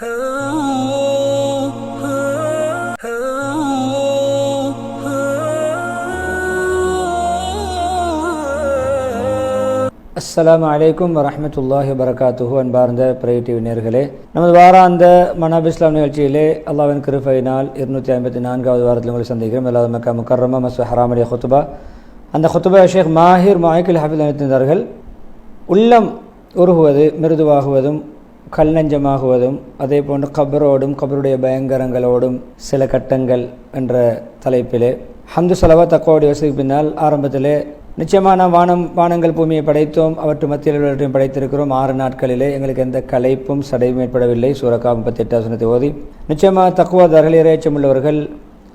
அஸ்லாம் அலைக்கும் வரமத்துல்லாஹி வரகாத்துஹு அன்பார்ந்த பிரை டிவி நேர்களே நமது வாராந்த மனாப் இஸ்லாம் நிகழ்ச்சியிலே அல்லாஹ்வின் கிருஃபைனால் இருநூற்றி ஐம்பத்தி நான்காவது வாரத்தில் உங்களை சந்திக்கிறோம். அல்லாத மக்கா முக்கர்ரமா மஸ் ஹராமலிய ஹுத்துபா. அந்த ஹுத்துபா ஷேக் மாஹிர் மாய்கில் ஹபீல் அளித்திருந்தார்கள் உள்ளம் உருகுவது மிருதுவாகுவதும் கல் நெஞ்சமாகுவதும் அதே போன்று கபரோடும் கபருடைய பயங்கரங்களோடும் சில கட்டங்கள் என்ற தலைப்பிலே ஹந்து சலவா தக்கோடைய வசதிக்கு பின்னால் ஆரம்பத்திலே நிச்சயமான வானம் வானங்கள் பூமியை படைத்தோம் அவற்று மத்தியில் உள்ளவற்றையும் படைத்திருக்கிறோம். ஆறு நாட்களிலே எங்களுக்கு எந்த கலைப்பும் சடையும் ஏற்படவில்லை. சூரக்கா முப்பத்தி எட்டாசனத்தை ஓதி நிச்சயமாக தக்குவாதார்கள் இறையச்சம் உள்ளவர்கள்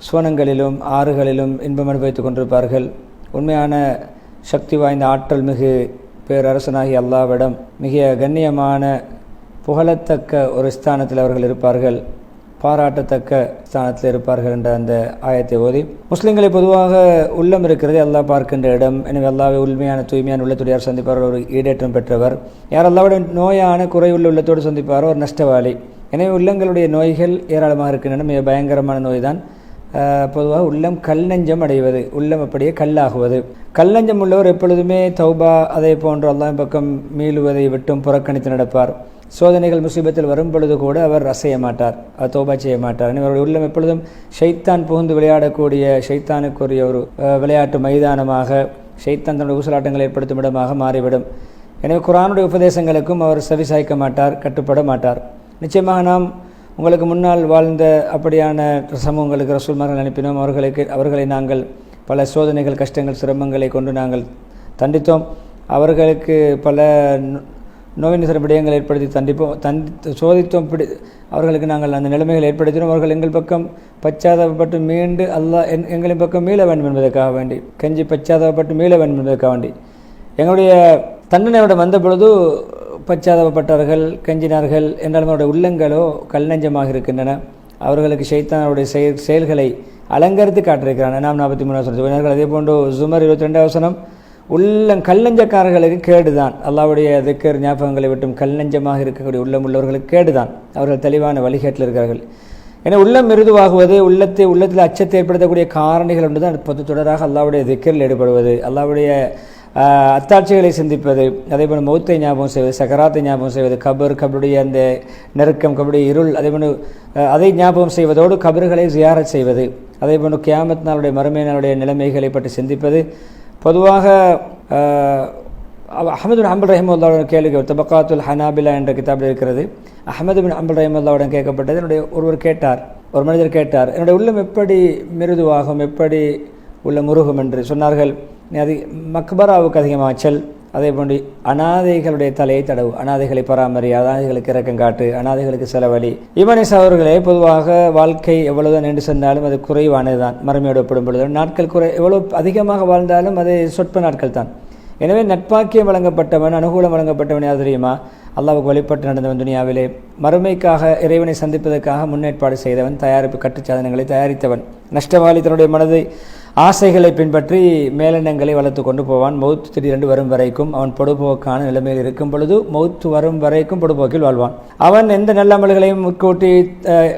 சுவனங்களிலும் ஆறுகளிலும் இன்பம் அனுபவித்துக் கொண்டிருப்பார்கள். உண்மையான சக்தி வாய்ந்த ஆற்றல் மிகு பேரரசனாகி அல்லாவிடம் மிக கண்ணியமான புகழத்தக்க ஒரு ஸ்தானத்தில் அவர்கள் இருப்பார்கள் பாராட்டத்தக்க ஸ்தானத்தில் இருப்பார்கள் என்ற அந்த ஆயத்தை ஓதி முஸ்லிம்களை பொதுவாக உள்ளம் இருக்கிறது அல்லாஹ் பார்க்கின்ற இடம். எனவே எல்லாவே உண்மையான தூய்மையான உள்ளத்துடையார் சந்திப்பார் ஒரு ஈடேற்றம் பெற்றவர். யார் அல்லாவோட நோயான குறையுள்ள உள்ளத்தோடு சந்திப்பாரோ ஒரு நஷ்டவாளி. எனவே உள்ளங்களுடைய நோய்கள் ஏராளமாக இருக்கின்றன. மிக பயங்கரமான நோய் தான் பொதுவாக உள்ளம் கல் நெஞ்சம் அடைவது உள்ளம் அப்படியே கல்லாகுவது. கல் நெஞ்சம் உள்ளவர் எப்பொழுதுமே தௌபா அதே போன்ற அல்லாஹ் பக்கம் மீளுவதை விட்டும் புறக்கணித்து நடப்பார். சோதனைகள் முசீபத்தில் வரும் பொழுது கூட அவர் ரசைய மாட்டார் அவர் தோபா செய்ய மாட்டார் இவருடைய உள்ளம் எப்பொழுதும் ஷைத்தான் புகுந்து விளையாடக்கூடிய ஷைத்தானுக்குரிய ஒரு விளையாட்டு மைதானமாக ஷைத்தான் தன்னுடைய ஊசலாட்டங்களை ஏற்படுத்தும் இடமாக மாறிவிடும். எனவே குரானுடைய உபதேசங்களுக்கும் அவர் செவிசாய்க்க மாட்டார் கட்டுப்பட மாட்டார். நிச்சயமாக நாம் உங்களுக்கு முன்னால் வாழ்ந்த அப்படியான சமூகங்களுக்கு ரசூல்மார்கள் அனுப்பினோம். அவர்களுக்கு அவர்களை நாங்கள் பல சோதனைகள் கஷ்டங்கள் சிரமங்களை கொண்டு நாங்கள் தண்டித்தோம். அவர்களுக்கு பல நோய் விடயங்கள் ஏற்படுத்தி தண்டிப்போம் தண்டி சோதித்தோம் பிடி அவர்களுக்கு நாங்கள் அந்த நிலைமைகள் ஏற்படுத்தினோம். அவர்கள் எங்கள் பக்கம் பச்சாதாபப்பட்டு மீண்டு அல்லாஹ் என் எங்களின் பக்கம் மீள வேண்டும் என்பதற்காக வேண்டி கஞ்சி பச்சாதாபப்பட்டு மீள வேண்டும் என்பதற்காக வேண்டி. எங்களுடைய தண்டனையோட வந்த பொழுது பச்சாதாபப்பட்டார்கள் கஞ்சினார்கள் என்றாலும் அவருடைய உள்ளங்களோ கல் நெஞ்சமாக இருக்கின்றன. அவர்களுக்கு ஷைத்தானுடைய செயல் செயல்களை அலங்கரித்து காட்டிருக்கிறான் நாம் நாற்பத்தி மூணாவது சொன்னது அதே போன்று சுமர் இருபத்தி ரெண்டாவது வசனம் உள்ளம் கல்லஞ்சக்காரர்களுக்கு கேடுதான். அல்லாவுடைய திக்கர் ஞாபகங்களை விட்டும் கல்லஞ்சமாக இருக்கக்கூடிய உள்ளம் உள்ளவர்களுக்கு கேடுதான். அவர்கள் தெளிவான வழிகேட்டில் இருக்கிறார்கள். ஏன்னா உள்ளம் மிருதுவாகுவது உள்ளத்தை உள்ளத்தில் அச்சத்தை ஏற்படுத்தக்கூடிய காரணிகள் ஒன்று தான் பொது தொடராக அல்லாவுடைய திக்கரில் ஈடுபடுவது அல்லாவுடைய அத்தாட்சிகளை சிந்திப்பது அதே போல் மௌத்தை ஞாபகம் செய்வது சக்கராத்தை ஞாபகம் செய்வது கபர் கபருடைய அந்த நெருக்கம் கபருடைய இருள் அதே போல் அதை ஞாபகம் செய்வதோடு கபர்களை ஜியாரத் செய்வது அதே போல் கியாமத் நாளுடைய மறுமை நாளுடைய நிலைமைகளை பற்றி சிந்திப்பது பொதுவாக அஹமது பின் அம்பல் ரஹிமுல்லாவுடன் கேள்வி தபக்காத்துல் ஹனாபிலா என்ற கிதாபில் இருக்கிறது. அஹமது பின் அம்பல் ரஹிமுல்லாவுடன் கேட்கப்பட்டது. என்னுடைய ஒருவர் கேட்டார் ஒரு மனிதர் கேட்டார் என்னுடைய உள்ளம் எப்படி மிருதுவாகும் எப்படி உள்ள முருகும்? என்று சொன்னார்கள். அது மக்பராவுக்கு அதிகமாச்சல். அதே போன்று அனாதைகளுடைய தலையை தடவு அனாதைகளை பராமரி அனாதைகளுக்கு இறக்கம் காட்டு அனாதைகளுக்கு செலவழி. இவனை சவர்களே பொதுவாக வாழ்க்கை எவ்வளவுதான் நின்று சென்றாலும் அது குறைவானது தான் மறுமையோடு ஒப்பிடும் பொழுது நாட்கள் குறை எவ்வளவு அதிகமாக வாழ்ந்தாலும் அது சொற்ப நாட்கள் தான் எனவே நட்பாக்கியம் வழங்கப்பட்டவன் அனுகூலம் வழங்கப்பட்டவன் யார் தெரியுமா? அல்லாவுக்கு வழிபட்டு நடந்தவன் துனியாவிலே. மறுமைக்காக இறைவனை சந்திப்பதற்காக முன்னேற்பாடு செய்தவன் தயாரிப்பு கட்டுச்சாதனங்களை தயாரித்தவன் நஷ்டவாளி தன்னுடைய மனதை ஆசைகளை பின்பற்றி மேலெண்ணங்களை வளர்த்து கொண்டு போவான். மௌத்து திடீரென்று வரும் வரைக்கும் அவன் பொடுபோக்கான நிலைமையில் இருக்கும் பொழுது மௌத்து வரும் வரைக்கும் பொடுபோக்கில் வாழ்வான். அவன் எந்த நல்லமல்களையும் முற்கூட்டி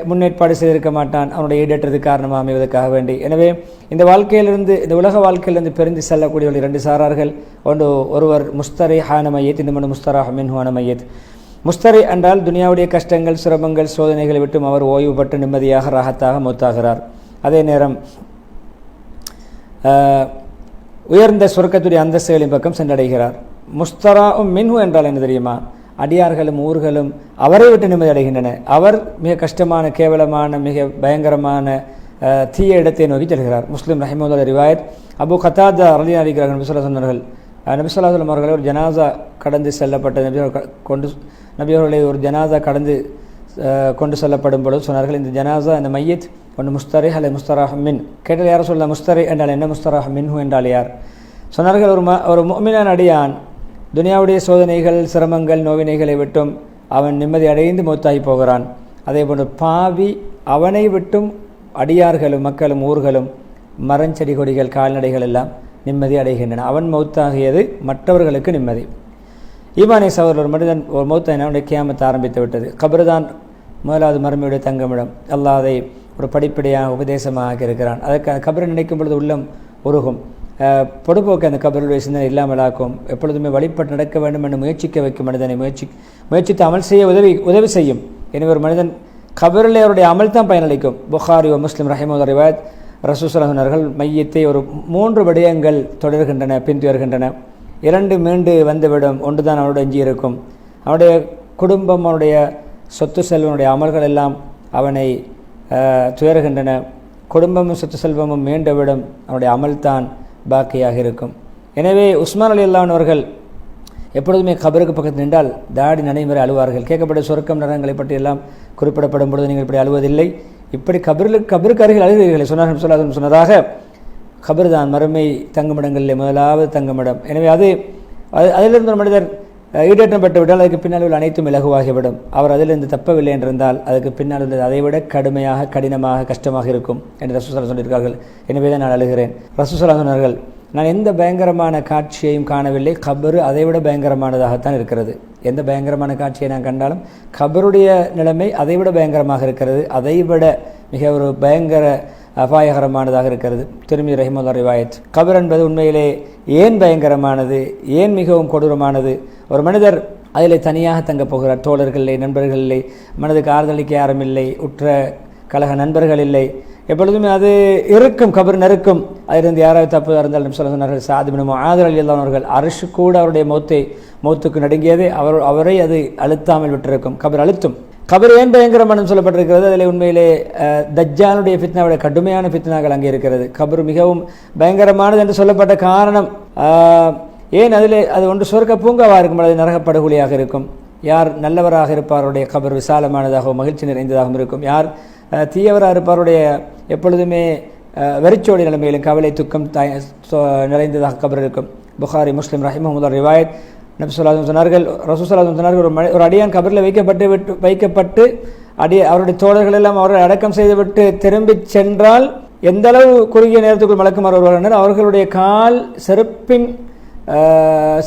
முன்னேற்பாடு செய்திருக்க மாட்டான். அவனுடைய ஈடேற்றது காரணமாக அமைவதற்காக வேண்டி. எனவே இந்த வாழ்க்கையிலிருந்து இந்த உலக வாழ்க்கையிலிருந்து பிரிந்து செல்லக்கூடியவர்கள் இரண்டு சாரார்கள். ஒன்று ஒருவர் முஸ்தரை ஹான மையத் இன்னொன்று முஸ்தராக மின் ஹான மையத். முஸ்தரி என்றால் துனியாவுடைய கஷ்டங்கள் சிரமங்கள் சோதனைகளை விட்டும் அவர் ஓய்வு பெற்று நிம்மதியாக ராகத்தாக மூத்தாகிறார். அதே நேரம் உயர்ந்த சுருக்கத்துடைய அந்தஸ்துகளின் பக்கம் சென்றடைகிறார். முஸ்தராவும் மின்ஹு என்றால் என்ன தெரியுமா? அடியார்களும் ஊர்களும் அவரை விட்டு நிம்மதி அடைகின்றன. அவர் மிக கஷ்டமான கேவலமான மிக பயங்கரமான தீய இடத்தை நோக்கி செல்கிறார். முஸ்லீம் ரஹிமுல்லா ரிவாயத். அபு கத்தாதா அலி அறிகிறார்கள் நபிசுல்லா சொன்னார்கள் நபிசுல்லாஹலம் அவர்களை ஒரு ஜனாசா கடந்து செல்லப்பட்ட நபி கொண்டு நபி அவர்களை ஒரு ஜனாசா கடந்து கொண்டு செல்லப்படும் பொழுது சொன்னார்கள் இந்த ஜனாசா இந்த மையத் ஒன்று முஸ்தரி அல்லது முஸ்தராஹமின் மின் கேட்டால் யார் சொல்ல? முஸ்தரி என்றால் என்ன? முஸ்தராஹ் மின்ஹு என்றால் யார்? சொன்னார்கள் ஒரு ம ஒரு மொமினான் அடியான் துனியாவுடைய சோதனைகள் சிரமங்கள் நோவினைகளை விட்டும் அவன் நிம்மதி அடைந்து மூத்தாகி போகிறான். அதே போன்று பாவி அவனை விட்டும் அடியார்களும் மக்களும் ஊர்களும் மரஞ்செடி கொடிகள் கால்நடைகள் எல்லாம் நிம்மதி அடைகின்றன. அவன் மௌத்தாகியது மற்றவர்களுக்கு நிம்மதி. ஈமானே சவர் ஒரு மனிதன் ஒரு மௌத்த என்னுடைய கியாமத்தை ஆரம்பித்து விட்டது. கபருதான் முதலாவது மருமையுடைய தங்கமிடம். அல்லாதை ஒரு படிப்படியாக உபதேசமாக இருக்கிறான். அதற்கு கபரை நினைக்கும் பொழுது உள்ளம் உருகும். பொடுபோக்கு அந்த கபருடைய சிந்தனை இல்லாமலாக்கும் எப்பொழுதுமே வழிபட்டு நடக்க வேண்டும் என்று முயற்சிக்க வைக்கும் மனிதனை முயற்சி முயற்சித்து அமல் செய்ய உதவி உதவி செய்யும். எனவே ஒரு மனிதன் கபரில் அவருடைய அமல் தான் பயனளிக்கும். புகாரி ஓ முஸ்லிம் ரஹிமது ரிவாத் ரசூசலகுனர்கள் மையத்தை ஒரு மூன்று விடயங்கள் தொடர்கின்றன பின்தொடர்கின்றன. இரண்டு மீண்டு வந்துவிடும். ஒன்றுதான் அவனோட எஞ்சி இருக்கும். அவனுடைய குடும்பம் அவனுடைய சொத்து செல்வனுடைய அமல்கள் எல்லாம் அவனை துயர்கின்றன. குடும்பமும் சொத்து செல்வமும் மீண்டுவிடும். அவனுடைய அமல்தான் பாக்கியாக இருக்கும். எனவே உஸ்மான் அலி அல்லான் அவர்கள் எப்பொழுதுமே கபருக்கு பக்கத்தில் நின்றால் தாடி நடைமுறை அழுவார்கள். கேட்கப்பட்ட சொர்க்கம் நரங்களை பற்றி எல்லாம் குறிப்பிடப்படும் பொழுது நீங்கள் இப்படி அழுவதில்லை. இப்படி கபரில் கபருக்கு அருகில் அழுகிறீர்கள் சொன்னார்கள் சொல்லாத சொன்னதாக. கபர் தான் மறுமை தங்குமிடங்களிலே முதலாவது தங்குமிடம். எனவே அது அது- அதிலிருந்து ஒரு மனிதர் ஈடேற்றம் பெற்றுவிட்டால் அதுக்கு பின்னால் உள்ள அனைத்தும் இலகுவாகிவிடும். அவர் அதிலிருந்து தப்பவில்லை என்றிருந்தால் அதுக்கு பின்னால் உள்ளது அதைவிட கடுமையாக கடினமாக கஷ்டமாக இருக்கும் என்று ரசூசலா சொல்லியிருக்கார்கள். எனவே தான் நான் அழுகிறேன். ரசூசலா சொன்னார்கள் நான் எந்த பயங்கரமான காட்சியையும் காணவில்லை. கபரு அதைவிட பயங்கரமானதாகத்தான் இருக்கிறது. எந்த பயங்கரமான காட்சியை நான் கண்டாலும் கபருடைய நிலைமை அதைவிட பயங்கரமாக இருக்கிறது. அதைவிட மிக ஒரு பயங்கர அபாயகரமானதாக இருக்கிறது. திருமி ரஹிமுல்லா ரிவாயத். கபர் என்பது உண்மையிலே ஏன் பயங்கரமானது? ஏன் மிகவும் கொடூரமானது? ஒரு மனிதர் அதில் தனியாக தங்கப் போகிறார். தோழர்கள் இல்லை நண்பர்கள் இல்லை மனதுக்கு ஆறுதலிக்க யாரும் இல்லை. உற்ற கழக நண்பர்கள் இல்லை. எப்பொழுதுமே அது இருக்கும் கபர் நெருக்கும். அதிலிருந்து யாராவது தப்பு இருந்தாலும் சொல்ல சொன்னார்கள் சாதிபினும் ஆதரவு இல்லாதவர்கள் அரசு கூட அவருடைய மௌத்தை மௌத்துக்கு நடுங்கியது அவர் அவரை அது அழுத்தாமல் விட்டிருக்கும். கபர் அழுத்தும். கபர் ஏன் பயங்கரமானம் சொல்லப்பட்டிருக்கிறது? அதில் உண்மையிலே தஜ்ஜானுடைய ஃபித்னாவுடைய ஃபித்னாவோட கடுமையான ஃபித்னாக்கள் அங்கே இருக்கிறது. கபர் மிகவும் பயங்கரமானது என்று சொல்லப்பட்ட காரணம். ஏன் அதில் அது ஒன்று சொர்க்க பூங்காவாக இருக்கும் அது நரகப்படுகொலியாக இருக்கும்? யார் நல்லவராக இருப்பாருடைய கபர் விசாலமானதாகவும் மகிழ்ச்சி நிறைந்ததாகவும் இருக்கும். யார் தீயவராக இருப்பாருடைய எப்பொழுதுமே வெறிச்சோடி நிலைமையிலும் கவலை துக்கம் தாய் சொ- நிறைந்ததாக கபர் இருக்கும். புகாரி முஸ்லீம் ரஹிமஹமுல்லா ரிவாயத். நபி சொல்லாதும் சொன்னார்கள் ரசூசலாதும் சொன்னார்கள் ஒரு மனி ஒரு அடியான் கபரில் வைக்கப்பட்டு விட்டு வைக்கப்பட்டு அடி அவருடைய தோழர்கள் எல்லாம் அவரை அடக்கம் செய்துவிட்டு திரும்பி சென்றால் எந்த அளவு குறுகிய நேரத்துக்குள் மலக்குமார் வருவார்கள் அவர்களுடைய கால் செருப்பின்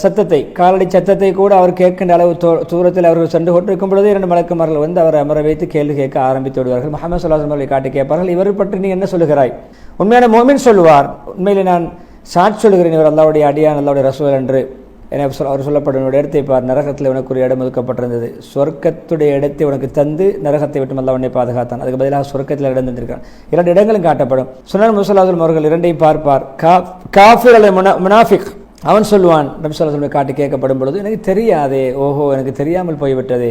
சத்தத்தை காலடி சத்தத்தை கூட அவர் கேட்கின்ற அளவு தூரத்தில் அவர்கள் சென்று கொண்டிருக்கும் பொழுது இரண்டு மலக்குமார்கள் வந்து அவரை அமர வைத்து கேள்வி கேட்க ஆரம்பித்து விடுவார்கள். முகமது சொல்லாசம் அவர்களை காட்டி கேட்பார்கள். இவர் பற்றி நீ என்ன சொல்லுகிறாய்? உண்மையான மோமின் சொல்லுவார் உண்மையிலே நான் சாட்சி சொல்கிறேன் இவர் அல்லாவுடைய அடியான் அல்லாவுடைய ரசூல் என்று. என சொல் அவர் சொல்லப்படும் இடத்தை பார் நரகத்தில் உனக்கு ஒரு இடம் ஒதுக்கப்பட்டிருந்தது. சொர்க்கத்துடைய இடத்தை உனக்கு தந்து நரகத்தை விட்டு மல்ல உன்னை பாதுகாத்தான். அதுக்கு பதிலாக சொர்க்கத்தில் இடம் தந்திருக்கான் இரண்டு இடங்களும் காட்டப்படும். சுனர் முசலாதுல் அவர்கள் இரண்டையும் பார்ப்பார். கா காஃபிர் அல்லது முனா முனாஃபிக். அவன் சொல்லுவான் நபி சொல்லி காட்டி கேட்கப்படும் பொழுது எனக்கு தெரியாதே ஓஹோ எனக்கு தெரியாமல் போய்விட்டதே.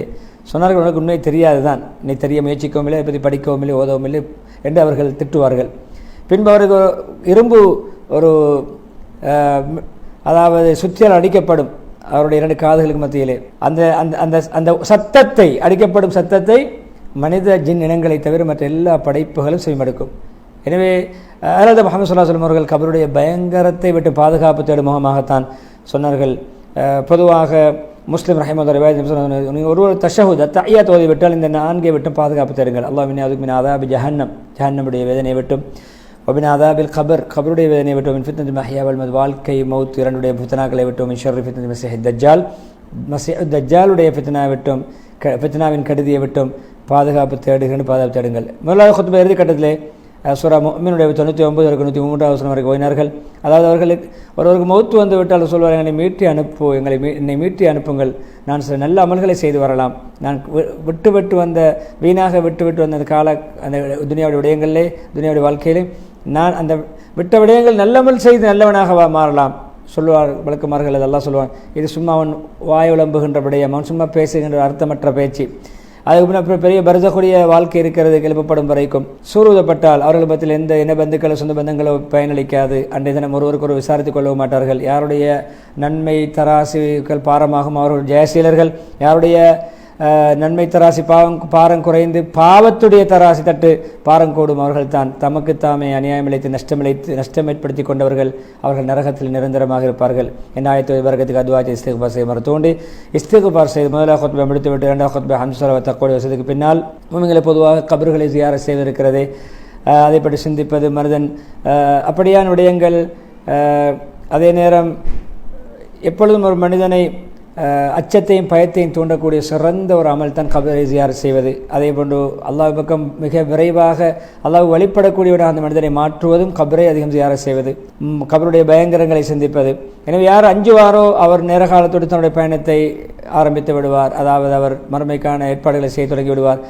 சொன்னார்கள் உனக்கு உண்மை தெரியாது தான் நீ தெரிய முயற்சிக்கவும் இல்லை அதை பற்றி படிக்கவும் இல்லை ஓதவும் இல்லை என்று அவர்கள் திட்டுவார்கள். பின்பு அவருக்கு இரும்பு ஒரு அதாவது சுத்தியால் அடிக்கப்படும் அவருடைய இரண்டு காதுகளுக்கு மத்தியிலே. அந்த அந்த அந்த அந்த சத்தத்தை அடிக்கப்படும் சத்தத்தை மனித ஜின் இனங்களை தவிர மற்ற எல்லா படைப்புகளும் செவிமடுக்கும். எனவே அதாவது முகமது சுல்லா சொல்லம் அவர்கள் கபருடைய பயங்கரத்தை விட்டு பாதுகாப்பு தேடும் முகமாகத்தான் சொன்னார்கள். பொதுவாக முஸ்லீம் ரஹிமது நீங்கள் ஒரு ஒரு தஷஹூத் தய்யா தோதி விட்டால் இந்த நான்கை விட்டும் பாதுகாப்பு தேடுங்கள். அல்லாஹ் அதுக்கு மின் அதாபி ஜஹன்னம் ஜஹன்னமுடைய வேதனையை விட்டும். ஒபின் அதாபில் கபர் கபருடைய வேதனை விட்டோம். மின் மஹியாவல் மது வாழ்க்கை மவுத் இரண்டுடைய ஃபித்னாக்களை விட்டும். ஷர்ரி ஃபித்னத் மசிஹ் தஜ்ஜால் மசி தஜ்ஜாலுடைய ஃபித்னா விட்டும். க ஃபித்னாவின் கடுதியை விட்டும். பாதுகாப்பு தேடுகிறேன் பாதுகாப்பு தேடுங்கள். முதலாவது குத்துப இறுதி கட்டத்திலே சுரா சூரா தொண்ணூற்றி ஒன்பது நூற்றி மூன்றாவது வசனம் வரைக்கும் ஓய்னார்கள் அதாவது அவர்களுக்கு ஒருவருக்கு மௌத்து வந்து விட்டால் சொல்வார் எங்களை மீட்டி அனுப்பு எங்களை மீ என்னை மீட்டி அனுப்புங்கள். நான் சில நல்ல அமல்களை செய்து வரலாம். நான் வி- விட்டு விட்டு வந்த வீணாக விட்டு விட்டு வந்த அந்த கால அந்த துனியாவுடைய விடயங்களிலே துனியாவுடைய வாழ்க்கையிலே நான் அந்த விட்ட விடயங்கள் நல்லமல் செய்து நல்லவனாக வா- மாறலாம். சொல்லுவார் விளக்குமார்கள் அதெல்லாம் சொல்லுவாங்க இது சும்மா அவன் வாய் விளம்புகின்ற விடயம் அவன் சும்மா பேசுகின்ற அர்த்தமற்ற பேச்சு. அதுக்கு பின்னர் பெரிய பரதக்கூடிய வாழ்க்கை இருக்கிறது எழுப்பப்படும் வரைக்கும். சூறுவதப்பட்டால் அவர்கள் பற்றியில் எந்த இன பந்துக்களோ சொந்த பந்தங்களோ பயனளிக்காது. அன்றைய தினம் ஒருவருக்கு ஒரு விசாரித்துக் கொள்ளவும் மாட்டார்கள். யாருடைய நன்மை தராசுகள் பாரமாகும் அவர்கள் ஜெயசீலர்கள். யாருடைய நன்மை தராசி பாவம் பாரம் குறைந்து பாவத்துடைய தராசி தட்டு பாரம் கூடும் அவர்கள் தான் தமக்கு தாமே அநியாயம் இழைத்து நஷ்டமிழைத்து நஷ்டம் ஏற்படுத்தி கொண்டவர்கள் அவர்கள் நரகத்தில் நிரந்தரமாக இருப்பார்கள். என் ஆயத்து வர்க்கத்துக்கு அதுவாச்சி இஸ்திகுபார் செய்ய மறுத்தோண்டு இஸ்திகுபார் செய்து முதலாக கொத்பை முடித்துவிட்டு இரண்டாவது கொத்பை ஹம்சரவ தக்கோடி வசதிக்கு பின்னால் மூமிங்களை பொதுவாக கபர்களை ஜியார செய்திருக்கிறதே. அதை பற்றி சிந்திப்பது மனிதன் அப்படியான விடயங்கள் அதே நேரம் எப்பொழுதும் ஒரு மனிதனை அச்சத்தையும் பயத்தையும் தூண்டக்கூடிய சிறந்த ஒரு அமல் தான் கபரை ஜியார் செய்வது. அதே போன்று அல்லாஹ் பக்கம் மிக விரைவாக அல்லாஹ் வழிபடக்கூடியவனாக அந்த மனிதனை மாற்றுவதும் கபரை அதிகம் ஜியார செய்வது. கபருடைய பயங்கரங்களை சிந்திப்பது. எனவே யார் அஞ்சுவாரோ அவர் நேர காலத்தோடு தன்னுடைய பயணத்தை ஆரம்பித்து விடுவார். அதாவது அவர் மறுமைக்கான ஏற்பாடுகளை செய்ய தொடங்கி விடுவார்.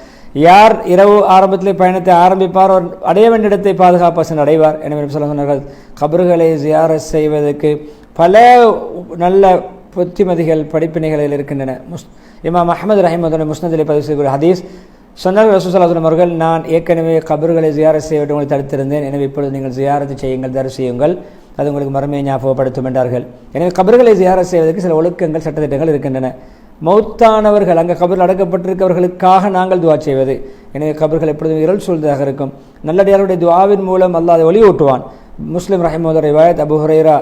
யார் இரவு ஆரம்பத்திலே பயணத்தை ஆரம்பிப்பார் அவர் அடைய வேண்டிய இடத்தை பாதுகாப்பாக சென்று அடைவார். எனவே சொல்ல சொன்னார்கள் கபர்களை ஜியார செய்வதற்கு பல நல்ல புத்திமதிகள் படிப்பினைகளில் இருக்கின்றன. முஸ் இமாம் அஹமது ரஹிமதுடைய முஸ்னதிலே பதிவு செய்கிற ஹதீஸ் சொன்னார்கள் ரசூசல்லாஹுலம் அவர்கள் நான் ஏற்கனவே கபர்களை ஜியாரத் செய்ய வேண்டும் உங்களை தடுத்திருந்தேன். எனவே இப்பொழுது நீங்கள் ஜியாரத்து செய்யுங்கள் தரிசி செய்யுங்கள். அது உங்களுக்கு மறுமையை ஞாபகப்படுத்தும் என்றார்கள். எனவே கபர்களை ஜியாரத் செய்வதற்கு சில ஒழுக்கங்கள் சட்டத்திட்டங்கள் இருக்கின்றன. மௌத்தானவர்கள் அங்கே கபரில் அடக்கப்பட்டிருக்கவர்களுக்காக நாங்கள் துவா செய்வது. எனவே கபர்கள் எப்பொழுதும் இருள் சூழ்ந்ததாக இருக்கும். நல்லடியாருடைய துவாவின் மூலம் அல்லாத ஒளி ஒளியூட்டுவான் முஸ்லீம் ரஹிமோதர் ரிவாயத் அபு ஹுரைரா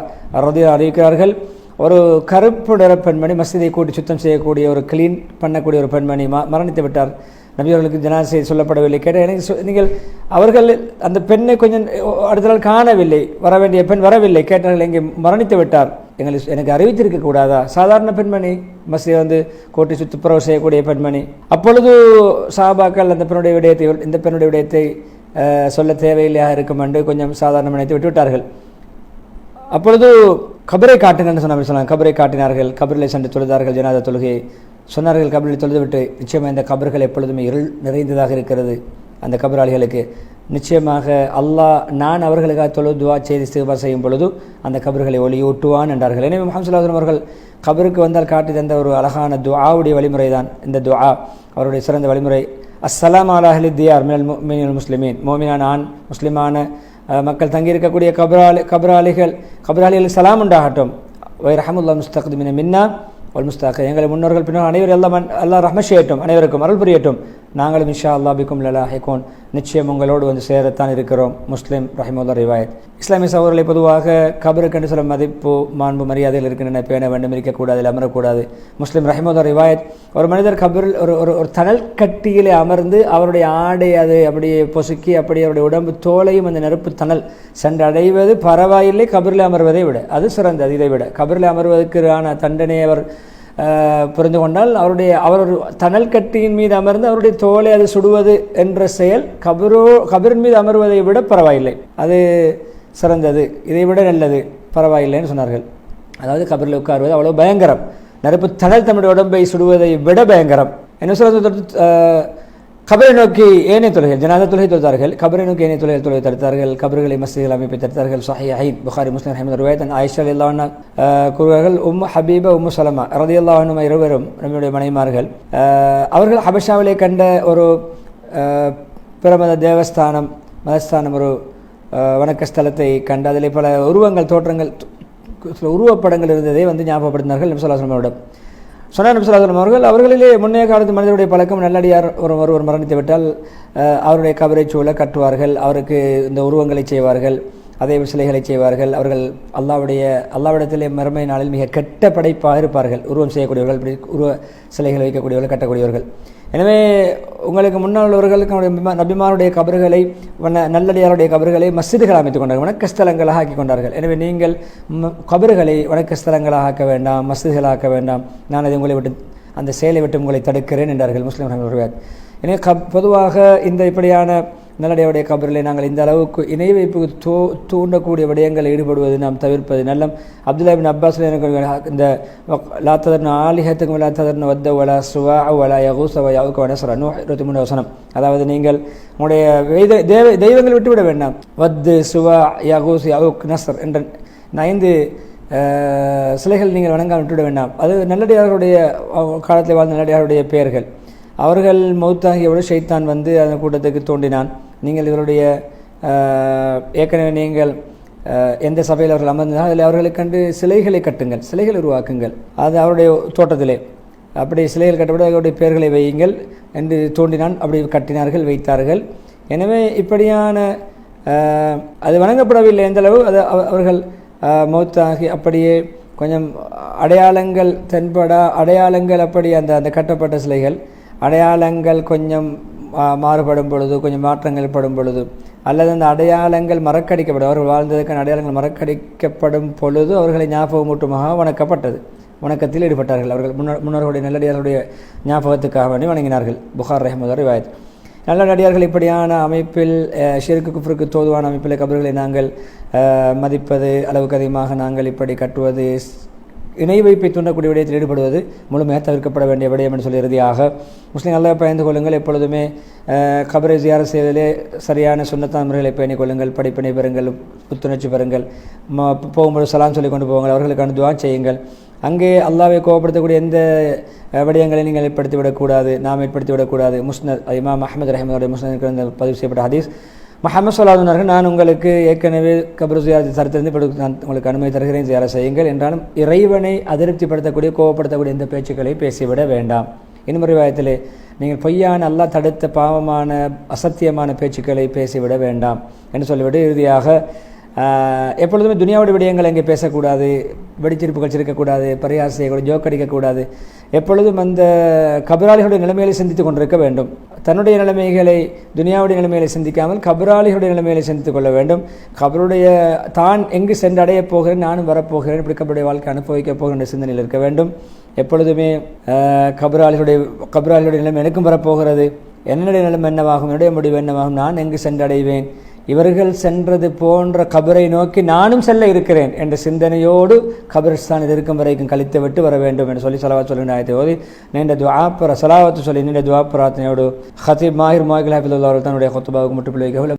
அறிவிக்கிறார்கள் ஒரு கருப்பு நிற பெண்மணி மசிதை கூட்டி சுத்தம் செய்யக்கூடிய ஒரு க்ளீன் பண்ணக்கூடிய ஒரு பெண்மணி ம மரணித்து விட்டார். நபியவர்களுக்கு ஜனாசை சொல்லப்படவில்லை. கேட்ட எனக்கு சொ- நீங்கள் அவர்கள் அந்த பெண்ணை கொஞ்சம் அடுத்த நாள் காணவில்லை. வர வேண்டிய பெண் வரவில்லை. கேட்டார்கள் இங்கே மரணித்து விட்டார். எங்களை எனக்கு அறிவித்திருக்க கூடாதா? சாதாரண பெண்மணி மஸ்ஜிதை வந்து கோட்டை சுத்துப்புறவு செய்யக்கூடிய பெண்மணி. அப்பொழுது சாபாக்கள் அந்த பெண்ணுடைய விடயத்தை இந்த பெண்ணுடைய விடயத்தை சொல்ல தேவையில்லையாக இருக்கும் என்று கொஞ்சம் சாதாரண நினைத்து விட்டு விட்டார்கள். அப்பொழுது கபரை காட்டுங்கன்னு சொன்ன சொன்னாங்க. கபரை காட்டினார்கள் கபரில் சென்று தொழுதார்கள் ஜனாத தொழுகையை சொன்னார்கள் கபரில் தொழுதுவிட்டு நிச்சயமாக இந்த கபர்கள் எப்பொழுதுமே இருள் நிறைந்ததாக இருக்கிறது. அந்த கபராளிகளுக்கு நிச்சயமாக அல்லாஹ் நான் அவர்களுக்காக தொழு துவா செய்து சிவபா செய்யும் பொழுது அந்த கபர்களை ஒளியூட்டுவான் என்றார்கள். எனவே முகமது சல்லாஹன் அவர்கள் கபருக்கு வந்தால் காட்டி தந்த ஒரு அழகான துஆவுடைய வழிமுறை தான் இந்த துஆ. அவருடைய சிறந்த வழிமுறை அஸ்ஸலாம் அலா தியார் மினல் முஃமினின் முஸ்லிமீன். மோமினான ஆண் முஸ்லிமான மக்கள் தங்கியிருக்கக்கூடிய கபராலி கபராளிகள் கபராளிகள் சலாம் உண்டாகட்டும். வை ரஹமுல்லா முஸ்தக்திமின மின்னா ஒல் முஸ்தாக். எங்களை முன்னோர்கள் பின்னால் அனைவரும் எல்லாம் அல்லாஹ் ரஹ்மத் செய்யட்டும் அனைவருக்கும் அருள் புரியட்டும். நாங்களும் இஷா அல்லா பிக்கும் லலா ஹைகோன். நிச்சயம் உங்களோடு வந்து சேரத்தான் இருக்கிறோம். முஸ்லீம் ரஹிமுல்லா ரிவாயத். இஸ்லாமிய சகோதரர்களை பொதுவாக கபருக்கு என்று சில மதிப்பு மாண்பு மரியாதையில் இருக்கின்றன. பேண வேண்டும் இருக்கக்கூடாது இல்லை அமரக்கூடாது. முஸ்லீம் ரஹிமுல்லா ரிவாயத் ஒரு மனிதர் கபரில் ஒரு ஒரு ஒரு தணல் கட்டியிலே அமர்ந்து அவருடைய ஆடை அது அப்படியே பொசுக்கி அப்படியே அவருடைய உடம்பு தோலையும் அந்த நெருப்பு தணல் சென்றடைவது பரவாயில்லை. கபரில் அமர்வதை விட அது சிறந்தது. இதை விட கபரில் அமர்வதற்கான தண்டனை அவர் புரிந்து கொண்டால் அவருடைய அவர் ஒரு தணல் கட்டியின் மீது அமர்ந்து அவருடைய தோலை அது சுடுவது என்ற செயல் கபரோ கபரின் மீது அமர்வதை விட பரவாயில்லை. அது சிறந்தது. இதை விட நல்லது. பரவாயில்லைன்னு சொன்னார்கள். அதாவது கபரில் உட்காருவது அவ்வளோ பயங்கரம். நெருப்பு தணல் தன்னுடைய உடம்பை சுடுவதை விட பயங்கரம். என்ன சொல்றது? கபரை நோக்கி ஏனைய தொழுகை ஜனாத தொழுகை தொழுதார்கள். கபரை நோக்கி ஏனைய தொழுகை தொழுகை தடுத்தார்கள். கபர்களை மஸ்ஜிதில் அமைப்பை தடுத்தார்கள். சஹி ஐன் புகாரி முஸ்லிம் ரஹமது ருவாயத் ஆயிஷா இல்லாவண்ணா கூறுவார்கள் உம் ஹபீபா உம்மு சலமா ரதி அல்லாஹனும் இருவரும் நம்முடைய மனைமார்கள் அவர்கள் ஹபஷாவிலே கண்ட ஒரு பிரமத தேவஸ்தானம் மதஸ்தானம் ஒரு வணக்கஸ்தலத்தை வணக்க ஸ்தலத்தை கண்டு அதில் பல உருவங்கள் தோற்றங்கள் சில உருவப்படங்கள் இருந்ததை வந்து ஞாபகப்படுத்தினார்கள் நிம்சலாசனமோட சொன்னார் நபிசுல்லாசலம் அவர்கள் அவர்களிலே முன்னைய காலத்து மனிதருடைய பழக்கம் நல்லடியார் ஒரு ஒருவர் மரணித்து விட்டால் அவருடைய கபரை சூழ கட்டுவார்கள் அவருக்கு இந்த உருவங்களை செய்வார்கள் அதே சிலைகளை செய்வார்கள் அவர்கள் அல்லாவுடைய அல்லாவிடத்திலே மறுமை நாளில் மிக கெட்ட படைப்பாக இருப்பார்கள். உருவம் செய்யக்கூடியவர்கள் உருவ சிலைகள் வைக்கக்கூடியவர்கள் கட்டக்கூடியவர்கள். எனவே உங்களுக்கு முன்னால் உள்ளவர்களுக்கு நம்முடைய நபிமாருடைய கபறுகளை நல்லடியாருடைய கபறுகளை மசிதுகள் அமைத்துக் கொண்டார்கள் வணக்கஸ்தலங்களாக ஆக்கி கொண்டார்கள். எனவே நீங்கள் ம- கபறுகளை வணக்கஸ்தலங்களாக ஆக்க வேண்டாம் மஸ்ஜிதுகளாக ஆக்க வேண்டாம். நான் அதை உங்களை விட்டு அந்த செயலை விட்டு உங்களை தடுக்கிறேன் என்றார்கள் முஸ்லிம் எனவே கப் பொதுவாக இந்த இப்படியான நல்லடையுடைய கபரிலே நாங்கள் இந்த அளவுக்கு இணை வைப்புக்கு தூ தூண்டக்கூடிய விடயங்களில் ஈடுபடுவது நாம் தவிர்ப்பது நல்ல அப்துல்லாபின் அப்பாஸ் எனக்கு இந்த லாத்ததர்ன ஆலிஹத்துக்கும் லாத்ததர்ன வத்த வலா சுவா வலா யகூசவ யாவுக்கு வனசர நூ இருபத்தி மூணு வசனம். அதாவது நீங்கள் உங்களுடைய தெய்வ தேவ விட்டுவிட வேண்டாம். வத்து சுவா யகூஸ் யாவுக் நசர் என்ற ஐந்து சிலைகள் நீங்கள் வணங்காமல் விட்டுவிட வேண்டாம். அது நல்லடியார்களுடைய காலத்தில் வாழ்ந்த நல்லடியாருடைய பெயர்கள். அவர்கள் மௌத்தாகியவோடு ஷைத்தான் வந்து அந்த கூட்டத்துக்கு தோண்டினான் நீங்கள் இவருடைய ஏற்கனவே நீங்கள் எந்த சபையில் அவர்கள் அமர்ந்தால் அதில் அவர்களுக்கு கண்டு சிலைகளை கட்டுங்கள் சிலைகளை உருவாக்குங்கள். அது அவருடைய தோட்டத்திலே. அப்படி சிலைகள் கட்டப்பட்டு அவருடைய பெயர்களை வையுங்கள் என்று தோண்டினான் அப்படி கட்டினார்கள் வைத்தார்கள். எனவே இப்படியான அது வணங்கப்படவில்லை எந்த அளவு. அது அவ- அவர்கள் மௌத்தாகி அப்படியே கொஞ்சம் அடையாளங்கள் தென்படா அடையாளங்கள் அப்படி அந்த அந்த கட்டப்பட்ட சிலைகள் அடையாளங்கள் கொஞ்சம் மாறுபடும் பொழுது கொஞ்சம் மாற்றங்கள் படும் பொழுது அல்லது அந்த அடையாளங்கள் மறக்கடிக்கப்படும். அவர்கள் வாழ்ந்ததற்கான அடையாளங்கள் மறக்கடிக்கப்படும் பொழுது அவர்களை ஞாபகமூட்டமாக வணக்கப்பட்டது. வணக்கத்தில் ஈடுபட்டார்கள். அவர்கள் முன்னர் முன்னோர்களுடைய நல்லடியார்களுடைய ஞாபகத்துக்காக வேண்டி வணங்கினார்கள். புகார் ரஹமது ரிவாயத். நல்லடியார்கள் இப்படியான அமைப்பில் ஷிருக்கு குஃப்ருக்கு தோதுவான அமைப்பில் கபர்களை நாங்கள் மதிப்பது அளவுக்கு அதிகமாக நாங்கள் இப்படி கட்டுவது இணை வைப்பை தூண்டக்கூடிய விடயத்தில் ஈடுபடுவது முழுமையாக தவிர்க்கப்பட வேண்டிய விடயம் என்று சொல்லி இறுதியாக முஸ்லீம் நல்லா பயந்து கொள்ளுங்கள். எப்பொழுதுமே கபரை ஜியார செய்வதிலே சரியான சுண்ணத்தான் முறைகளை பேணிக் கொள்ளுங்கள் படிப்பினை பெறுங்கள் புத்துணர்ச்சி பெறுங்கள் ம போகும்போது சலாம் சொல்லி கொண்டு போங்கள் அவர்களுக்கான துவா செய்யுங்கள். அங்கே அல்லாவை கோபப்படுத்தக்கூடிய எந்த விடயங்களை நீங்கள் ஏற்படுத்தி விடக்கூடாது நாம் ஏற்படுத்தி விடக்கூடாது முஸ்னத் இமாம் அஹமது ரஹமதுடைய முஸ்னத் பதிவு செய்யப்பட்ட ஹதீஸ் மஹமது சொல்லாதுனார்கள் நான் உங்களுக்கு ஏற்கனவே கபர் ஜியாரத்தை தரத்திலிருந்து இப்படி நான் உங்களுக்கு அனுமதி தருகிறேன் ஜியார செய்யுங்கள் என்றாலும் இறைவனை அதிருப்திப்படுத்தக்கூடிய கோபப்படுத்தக்கூடிய இந்த பேச்சுக்களை பேசிவிட வேண்டாம். இன்னும் வாயத்திலே நீங்கள் பொய்யான நல்லா தடுத்த பாவமான அசத்தியமான பேச்சுக்களை பேசிவிட வேண்டாம். என்று சொல்லிவிட்டு இறுதியாக எப்பொழுதுமே துனியாவோட விடயங்கள் எங்கே பேசக்கூடாது வெடிச்சிருப்புகள் சிரிக்கக்கூடாது பரியாசம் ஜோக் அடிக்கக்கூடாது. எப்பொழுதும் அந்த கபராளிகளுடைய நிலைமைகளை சிந்தித்துக் கொண்டிருக்க வேண்டும். தன்னுடைய நிலைமைகளை துனியாவுடைய நிலைமைகளை சிந்திக்காமல் கபராளிகளுடைய நிலைமைகளை சிந்தித்துக் கொள்ள வேண்டும். கபருடைய தான் எங்கு சென்றடைய போகிறேன் நானும் வரப்போகிறேன் இப்படி கபருடைய வாழ்க்கை அனுபவிக்கப் போகிறேன் என்ற சிந்தனையில் இருக்க வேண்டும். எப்பொழுதுமே ஆஹ், கபராளிகளுடைய கபராளிகளுடைய நிலைமை எனக்கும் வரப்போகிறது. என்னுடைய நிலைமை என்னவாகும்? என்னுடைய முடிவு என்னவாகும்? நான் எங்கு சென்றடைவேன்? இவர்கள் சென்றது போன்ற கபரை நோக்கி நானும் செல்ல இருக்கிறேன் என்ற சிந்தனையோடு கபரிஸ்தானில் இருக்கும் வரைக்கும் கழித்து விட்டு வர வேண்டும் என்று சொல்லி சலவா சொல்லி ஆயத்தை ஓதி நீண்ட துவாப்பர சலாவத்து சொல்லி நீண்ட துவாப்பராத்தனையோடு ஹத்தீப் மாஹிர் மாஹில் ஹபிதுல்லா அவர்கள் தன்னுடைய கொத்துபாவுக்கு முற்றுப்புள்ளி வைக்க